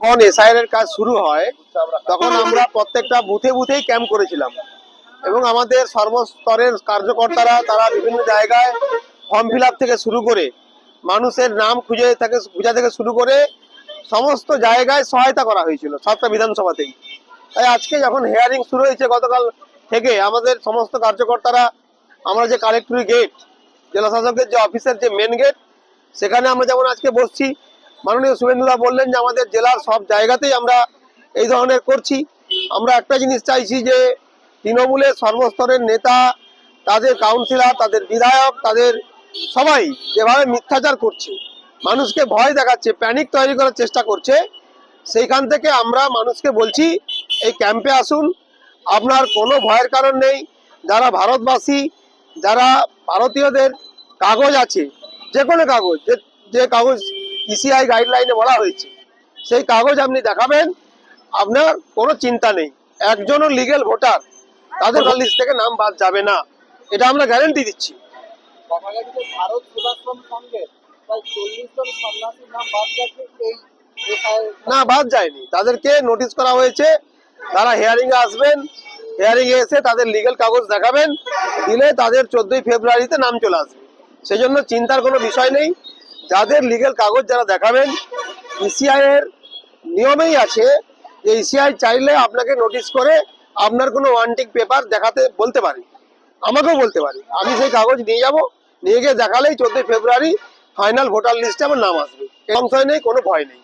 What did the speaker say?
যখন এসআইআর এর কাজ শুরু হয়, তখন আমরা প্রত্যেকটা বুথে বুথেই ক্যাম্প করেছিলাম। এবং আমাদের সর্বস্তরের কার্যকর্তারা, তারা বিভিন্ন জায়গায় ফর্ম ফিল থেকে শুরু করে, মানুষের নাম খুঁজে থেকে, খুঁজা থেকে শুরু করে সমস্ত জায়গায় সহায়তা করা হয়েছিল, সাতটা বিধানসভাতেই। তাই আজকে যখন হেয়ারিং শুরু হয়েছে গতকাল থেকে, আমাদের সমস্ত কার্যকর্তারা, আমরা যে কালেক্টরি গেট জেলা শাসকের যে অফিসের যে মেন গেট সেখানে আমরা যেমন আজকে বসছি মাননীয় শুভেন্দুদা বললেন যে আমাদের জেলার সব জায়গাতেই আমরা এই ধরনের করছি। আমরা একটা জিনিস চাইছি যে তৃণমূলের সর্বস্তরের নেতা, তাদের কাউন্সিলর তাদের বিধায়ক, তাদের সবাই যেভাবে মিথ্যাচার করছে, মানুষকে ভয় দেখাচ্ছে প্যানিক তৈরি করার চেষ্টা করছে, সেইখান থেকে আমরা মানুষকে বলছি, এই ক্যাম্পে আসুন। আপনার কোনো ভয়ের কারণ নেই। যারা ভারতবাসী, যারা ভারতীয়দের কাগজ আছে যে কোনো কাগজ যে কাগজ ইসিআই গাইডলাইনে বলা হয়েছে। সেই কাগজ আপনি দেখাবেন আপনার কোনো চিন্তা নেই। একজনও লিগেল ভোটার তাদের লিস্ট থেকে নাম বাদ যাবে না। এটা আমরা গ্যারেন্টি দিচ্ছি। দেখা গেছে যে ভারত সেবাশ্রম সঙ্গে প্রায় চল্লিশ জন সন্ন্যাসীর নাম বাদ গেছে এই না বাদ যায়নি। তাদেরকে নোটিশ করা হয়েছে। তারা হেয়ারিং এ আসবেন হেয়ারিং এ এসে তাদের লিগেল কাগজ দেখাবেন দিলে তাদের চোদ্দই ফেব্রুয়ারিতে নাম চলে আসবে। সেই জন্য চিন্তার কোনো বিষয় নেই। যাদের লিগেল কাগজ যারা দেখাবেন ইসিআই এর নিয়মেই আছে যে ইসিআই চাইলে আপনাকে নোটিশ করে আপনার কোনো ওয়ান্টিং পেপার দেখাতে বলতে পারি। আমাকেও বলতে পারি। আমি সেই কাগজ নিয়ে যাব, নিয়ে গিয়ে দেখালেই চোদ্দোই ফেব্রুয়ারি ফাইনাল ভোটার লিস্টে আমার নাম আসবে। সংশয় নেই, কোনো ভয় নেই।